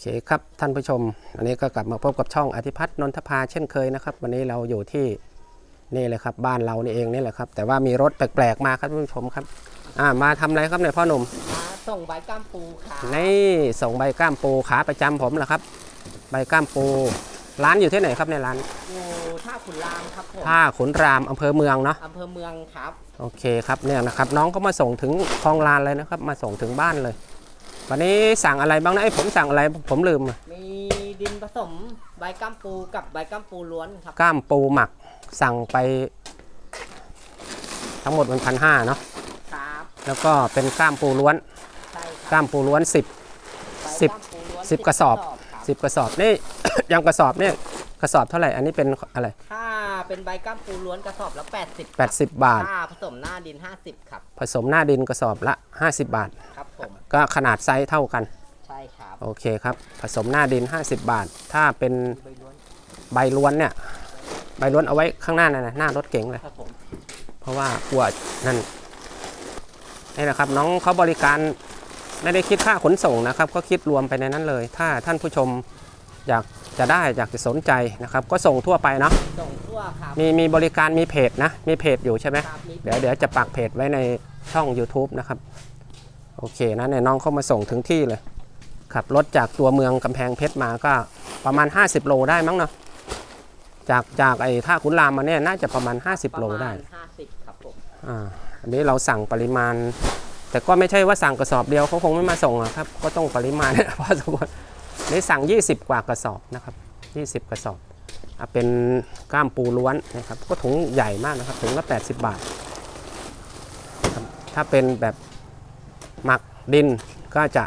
เคครับท่านผู้ชมวันนี้ก็กลับมาพบกับช่องอธิพัฒน์นนทภาเช่นเคยนะครับ วันนี้เราอยู่ที่นี่เลยครับ บ้านเรานี่เองนี่แหละครับ แต่ว่ามีรถแปลกๆมาครับท่านผู้ชมครับอ่ามาทำอะไรครับเนี่ยพ่อหนุ่มมาส่งใบกล้ามปูค่ะนี่ส่งใบก้ามปูขาประจำผมแหละครับ ใบก้ามปู ร้านอยู่ที่ไหนครับในยร้านอยู่ท่าขุนรามครับผมท่าขุนรามอำเภอเมืองเนาะอำเภอเมืองครับโอเคครับเนี่ยนะครับ น้องก็มาส่งถึงคลองลานเลยนะครับ มาส่งถึงบ้านเลย วันนี้สั่งอะไรบ้างนะไอ้ยผมสั่งอะไรผมลืมอะมีดินผสมใบกล้ามปูกับใบกล้ามปูล้วนครับก้ามปูหมักสั่งไป ทั้งหมดมันพันห้าเนาะครับแล้วก็เป็นก้ามปูล้วน ใช่ครับก้ามปูล้วน 10ใบสิบกล้ามปูล้วนสิบกระสอบครับ10 กระสอบนี่ยังกระสอบเนี่ย กระสอบเท่าไหร่อันนี้เป็นอะไร ถ้าเป็นใบกล้ามปูล้วนกระสอบละ80 80 บาท ถ้าผสมหน้าดิน 50 ครับ ผสมหน้าดินกระสอบละ 50 บาท ครับผมก็ขนาดไซส์เท่ากัน ใช่ครับ โอเคครับ ผสมหน้าดิน 50 บาท ถ้าเป็นใบล้วนใบล้วนเนี่ยใบล้วนเอาไว้ข้างหน้านั่นนะหน้ารถเก๋งเลยครับผมเพราะว่ากลัวนั่นนี่แหละครับน้องเขาบริการไม่ได้คิดค่าขนส่งนะครับ ก็คิดรวมไปในนั้นเลย ถ้าท่านผู้ชม อยากจะได้อยากจะสนใจนะครับ ก็ส่งทั่วไปเนาะส่งทั่วครับ มีมีบริการมีเพจนะ มีเพจอยู่ใช่ไหมครับมี เดี๋ยวเดี๋ยวจะปักเพจไว้ในช่อง YouTube นะครับ โอเคนะเนี่ยน้องเข้ามาส่งถึงที่เลย ขับรถจากตัวเมืองกำแพงเพชรมาก็ประมาณ 50 โลได้มั้งเนาะจากจากไอ้ท่าขุนรามมาเนี่ยน่าจะประมาณ 50 โลได้ประมาณ50ครับผมอ่าอันนี้เราสั่งปริมาณ แต่ก็ไม่ใช่ว่าสั่งกระสอบเดียวเขาคงไม่มาส่งหรอกครับ ก็ต้องปริมาณ พอสมควร นี่สั่ง 20 กว่ากระสอบนะครับ 20 กระสอบอเป็นก้ามปูล้วนนะครับ ก็ถุงใหญ่มากนะครับ ถุงละ 80 บาทบถ้าเป็นแบบหมักดินก็จะ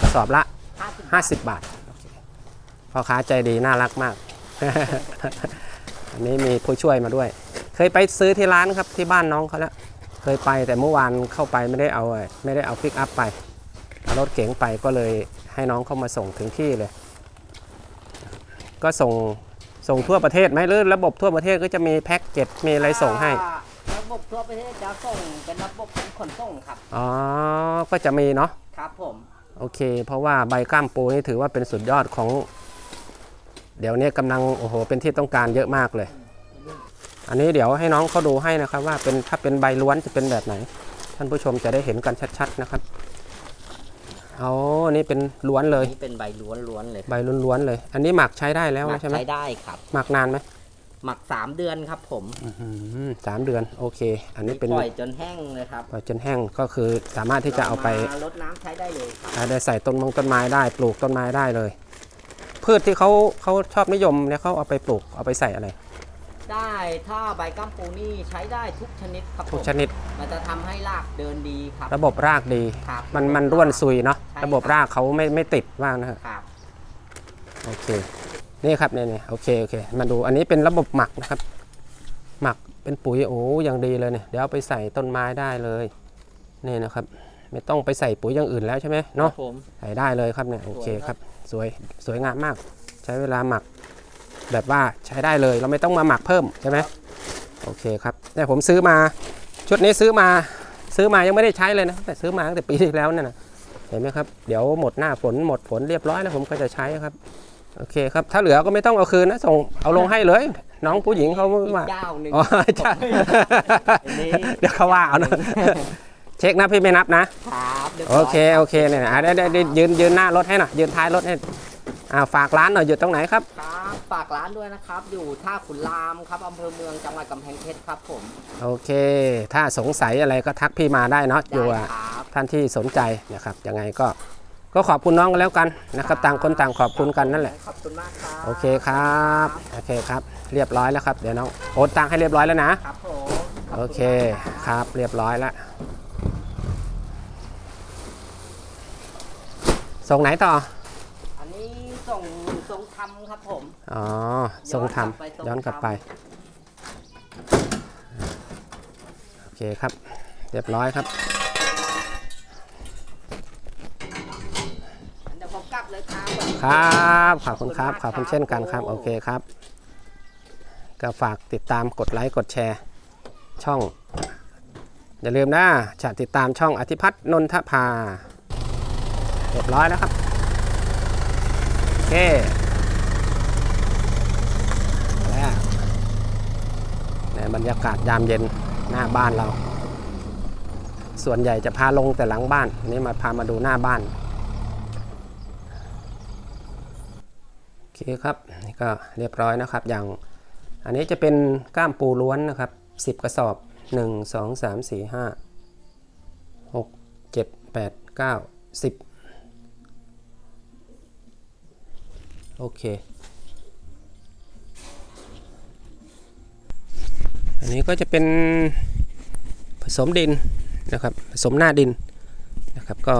กระสอบละ 50 บาทพ่อค้าใจดีน่ารักมาก อันนี้มีผู้ช่วยมาด้วย เคยไปซื้อที่ร้านครับที่บ้านน้องเขาแล้ว เคยไปแต่เมื่อวานเข้าไปไม่ได้เอาไอ้ไม่ได้เอาพิกอัพไปเอารถเก๋งไปก็เลย ให้น้องเข้ามาส่งถึงที่เลย ก็ส่งส่งทั่วประเทศไหมหรือระบบทั่วประเทศก็จะมีแพ็กเกจมีอะไรส่งให้ ระบบทั่วประเทศจะส่งเป็นระบบขนส่งครับ อ๋อ ก็จะมีเนาะ ครับผม โอเค เพราะว่าใบกล้ามปูนี่ถือว่าเป็นสุดยอดของ เดี๋ยวนี้กำลังโอ้โหเป็นที่ต้องการเยอะมากเลย อันนี้เดี๋ยวให้น้องเขาดูให้นะครับว่าเป็นถ้าเป็นใบล้วนจะเป็นแบบไหน ท่านผู้ชมจะได้เห็นกันชัดๆนะครับเอาอันนี้เป็นล้วนเลย นี่เป็นใบล้วนๆเลยใบล้วนๆเลย อันนี้หมักใช้ได้แล้วหมักใช่ไหมใช้ได้ครับ หมักนานไหมหมัก3เดือนครับผมอื้อหือสามเดือนโอเค อันนี้เป็นปล่อยจนแห้งเลยครับปล่อยจนแห้งก็คือสามารถที่จะเอาไปมรดน้ำใช้ได้เลยครับใช้ได้ใส่ต้นมงต้นไม้ได้ปลูกต้นไม้ได้เลย พืชที่เขาเขาชอบนิยมเนี่ยเขาเอาไปปลูกเอาไปใส่อะไร ได้ถ้าใบกัมปูนี่ใช้ได้ทุกชนิดครับผทุกมชนิด มันจะทำให้รากเดินดีครับ ระบบรากดี ครับมันมันร่วนซุยเนาะใช่ ระบบรากเขาไม่ไม่ติดว่างนะฮะครับโอเคนี่ครับเนี่ยเนี่ยโอเคโอเคมาดูอันนี้เป็นระบบหมักนะครับ หมักเป็นปุ๋ยโอ้อย่างดีเลยเนี่ยเดี๋ยวเอาไปใส่ต้นไม้ได้เลยนี่นะครับ ไม่ต้องไปใส่ปุ๋ยอย่างอื่นแล้วใช่ไหมครัเนาะบผม ใส่ได้เลยครับเนี่ยโอเคสวยคครัรับบสวยสวยงามมาก ใช้เวลาหมัก แบบว่าใช้ได้เลยเราไม่ต้องมาหมักเพิ่มใช่ไหมโอเคครับเนี่ยผมซื้อมาชุดนี้ซื้อมาซื้อมายังไม่ได้ใช้เลยนะแต่ซื้อมาตั้งแต่ปีที่แล้วเนี่ยนะเห็นไหมครับเดี๋ยวหมดหน้าฝนหมดฝนเรียบร้อยแล้วผมก็จะใช้ครับโอเคครับถ้าเหลือก็ไม่ต้องเอาคืนนะส่งเอาลงให้เลย น้องผู้หญิงเขาไม่อีกว่าเจ้าหนึ่งอ๋อใช่อันนี้เดี๋ยวเขาว่าเอานะเช็คนะพี่ไม่นับนะครับรียบโอร้ยเคโอเคเนี่ยนะอะได้ได้ได้ยืนยืนหน้ารถให้หน่อยยืนท้ายรถให้ อ่าฝากร้านหน่อยอยู่ตรงไหนครับ ครับฝากร้านด้วยนะครับ อยู่ท่าขุนรามครับอำเภอเมืองจังหวัดกำแพงเพชรครับผม โอเค ถ้าสงสัยอะไรก็ทักพี่มาได้เนาะอยู่ได้อะครับ ท่านที่สนใจนะครับยังไงก็ก็ขอบคุณน้องกันแล้วกันนะครับต่างคนต่างขอบคุณกันนั่นแหละ ขอบคุณมากครับ โอเคครับโอเคครับ เรียบร้อยแล้วครับ เดี๋ยวน้องโอนตังค์ให้เรียบร้อยแล้วนะ ครับผมขบโอณเคครับเรียบร้อยแล้วส่งไหนต่ออันนี้ส่งท รงทำครับผม อ๋อ ทรงทำย้อนกลับไป โอเคครับ เรียบร้อยครับ เดี๋ยวผมกลับเลยครับครับ ขอบคุณครับ ขอบคุณเช่นกันครับ โอเคครับ ก็ฝากติดตามกดไลค์ กดแชร์ ช่อง อย่าลืมนะจะติดตามช่องอธิพัฒน์นนทภา เรียบร้อยแล้วครับเคแล้วใน บรรยากาศยามเย็นหน้าบ้านเรา ส่วนใหญ่จะพาลงแต่หลังบ้านอันนี้มาพามาดูหน้าบ้านโอเคครับนี่ก็เรียบร้อยนะครับ อย่างอันนี้จะเป็นก้ามปูล้วนนะครับ 10 กระสอบ 1 2 3 4 5 6 7 8 9 10 โอเค อันนี้ก็จะเป็นผสมดินนะครับ ผสมหน้าดินนะครับ ก็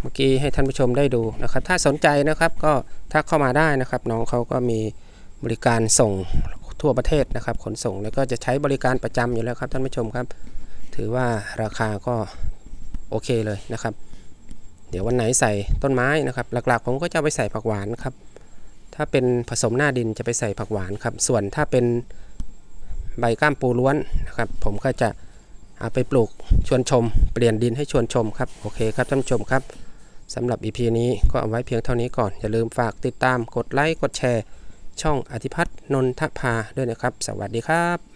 เมื่อกี้ให้ท่านผู้ชมได้ดูนะครับ ถ้าสนใจนะครับก็ทักเข้ามาได้นะครับ น้องเขาก็มีบริการส่งทั่วประเทศนะครับ ขนส่งแล้วก็จะใช้บริการประจำอยู่แล้วครับท่านผู้ชมครับ ถือว่าราคาก็โอเคเลยนะครับ เดี๋ยววันไหนใส่ต้นไม้นะครับ หลักๆผมก็จะไปใส่ผักหวานครับ ถ้าเป็นผสมหน้าดินจะไปใส่ผักหวานครับ ส่วนถ้าเป็น ใบก้ามปูล้วนนะครับ ผมก็จะเอาไปปลูกชวนชม เปลี่ยนดินให้ชวนชมครับ โอเคครับท่านชมครับสำหรับ EP นี้ก็เอาไว้เพียงเท่านี้ก่อน อย่าลืมฝากติดตามกดไลค์กดแชร์ ช่องอธิพัฒน์นนทภาด้วยนะครับ สวัสดีครับ